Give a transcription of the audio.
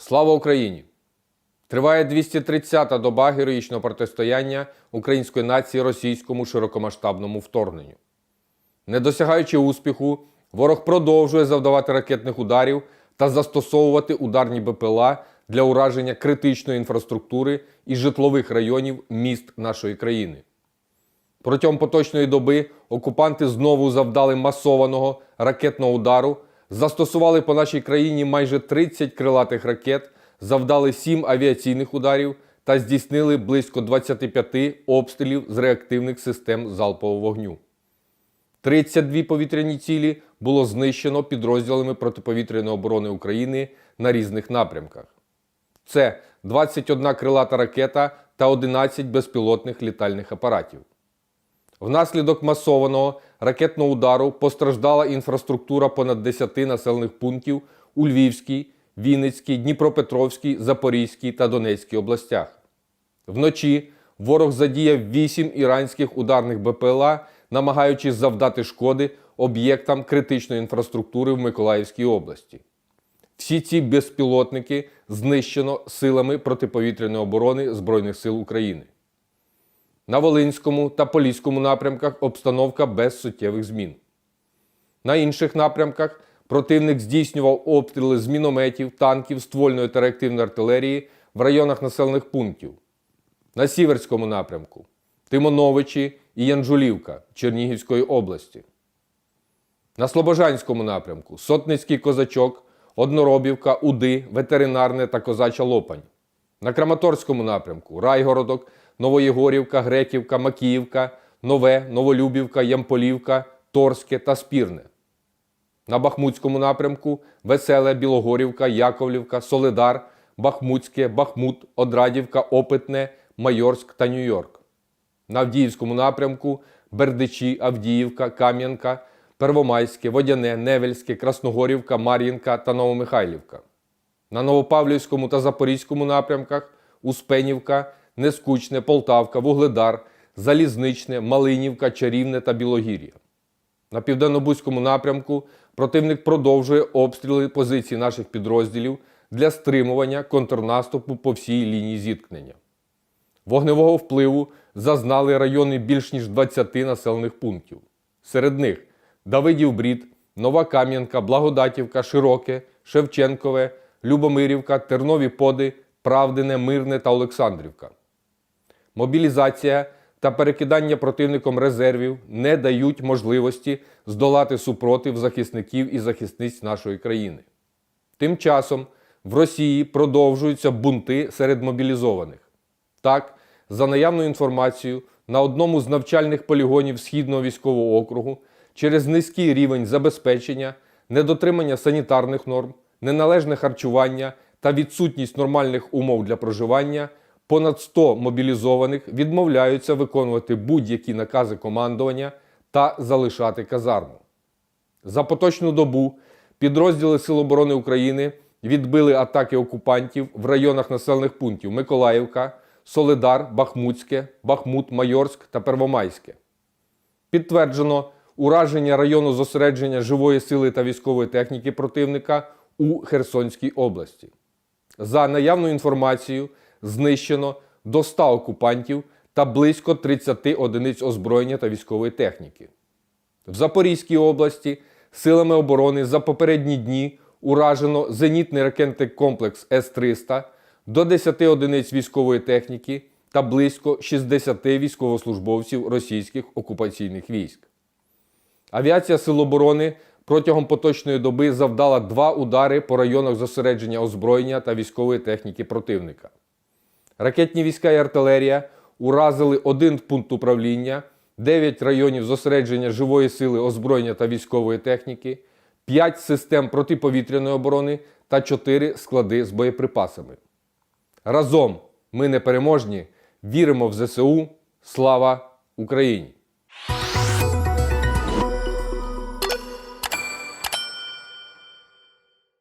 Слава Україні! Триває 230-та доба героїчного протистояння української нації російському широкомасштабному вторгненню. Не досягаючи успіху, ворог продовжує завдавати ракетних ударів та застосовувати ударні БПЛА для ураження критичної інфраструктури і житлових районів міст нашої країни. Протягом поточної доби окупанти знову завдали масованого ракетного удару, застосували по нашій країні майже 30 крилатих ракет, завдали 7 авіаційних ударів та здійснили близько 25 обстрілів з реактивних систем залпового вогню. 32 повітряні цілі було знищено підрозділами протиповітряної оборони України на різних напрямках. Це 21 крилата ракета та 11 безпілотних літальних апаратів. Внаслідок масованого ракетного удару постраждала інфраструктура понад 10 населених пунктів у Львівській, Вінницькій, Дніпропетровській, Запорізькій та Донецькій областях. Вночі ворог задіяв 8 іранських ударних БПЛА, намагаючись завдати шкоди об'єктам критичної інфраструктури в Миколаївській області. Всі ці безпілотники знищено силами протиповітряної оборони Збройних сил України. На Волинському та Поліському напрямках обстановка без суттєвих змін. На інших напрямках противник здійснював обстріли з мінометів, танків, ствольної та реактивної артилерії в районах населених пунктів. На Сіверському напрямку Тимоновичі і Янжулівка Чернігівської області. На Слобожанському напрямку Сотницький козачок, Одноробівка, Уди, Ветеринарне та Козача Лопань. На Краматорському напрямку Райгородок, Новоєгорівка, Греківка, Макіївка, Нове, Новолюбівка, Ямполівка, Торське та Спірне. На Бахмутському напрямку Веселе, Білогорівка, Яковлівка, Солидар, Бахмутське, Бахмут, Одрадівка, Опитне, Майорськ та Нью-Йорк. На Авдіївському напрямку Бердичі, Авдіївка, Кам'янка, Первомайське, Водяне, Невельське, Красногорівка, Мар'їнка та Новомихайлівка. На Новопавлівському та Запорізькому напрямках Успенівка, Нескучне, Полтавка, Вугледар, Залізничне, Малинівка, Чарівне та Білогір'я. На південно-бузькому напрямку противник продовжує обстріли позицій наших підрозділів для стримування контрнаступу по всій лінії зіткнення. Вогневого впливу зазнали райони більш ніж 20 населених пунктів. Серед них Давидів Брід, Нова Кам'янка, Благодатівка, Широке, Шевченкове, Любомирівка, Тернові Поди, Правдине, Мирне та Олександрівка. Мобілізація та перекидання противником резервів не дають можливості здолати супротив захисників і захисниць нашої країни. Тим часом в Росії продовжуються бунти серед мобілізованих. Так, за наявною інформацією, на одному з навчальних полігонів Східного військового округу через низький рівень забезпечення, недотримання санітарних норм, неналежне харчування та відсутність нормальних умов для проживання понад 100 мобілізованих відмовляються виконувати будь-які накази командування та залишати казарму. За поточну добу підрозділи Сил оборони України відбили атаки окупантів в районах населених пунктів Миколаївка, Солидар, Бахмутське, Бахмут, Майорськ та Первомайське. Підтверджено ураження району зосередження живої сили та військової техніки противника у Херсонській області. За наявною інформацією, знищено до 100 окупантів та близько 30 одиниць озброєння та військової техніки. В Запорізькій області силами оборони за попередні дні уражено зенітний ракетний комплекс С-300 до 10 одиниць військової техніки та близько 60 військовослужбовців російських окупаційних військ. Авіація Сил оборони протягом поточної доби завдала два удари по районах зосередження озброєння та військової техніки противника. Ракетні війська і артилерія уразили один пункт управління, 9 районів зосередження живої сили озброєння та військової техніки, 5 систем протиповітряної оборони та 4 склади з боєприпасами. Разом ми непереможні, віримо в ЗСУ. Слава Україні!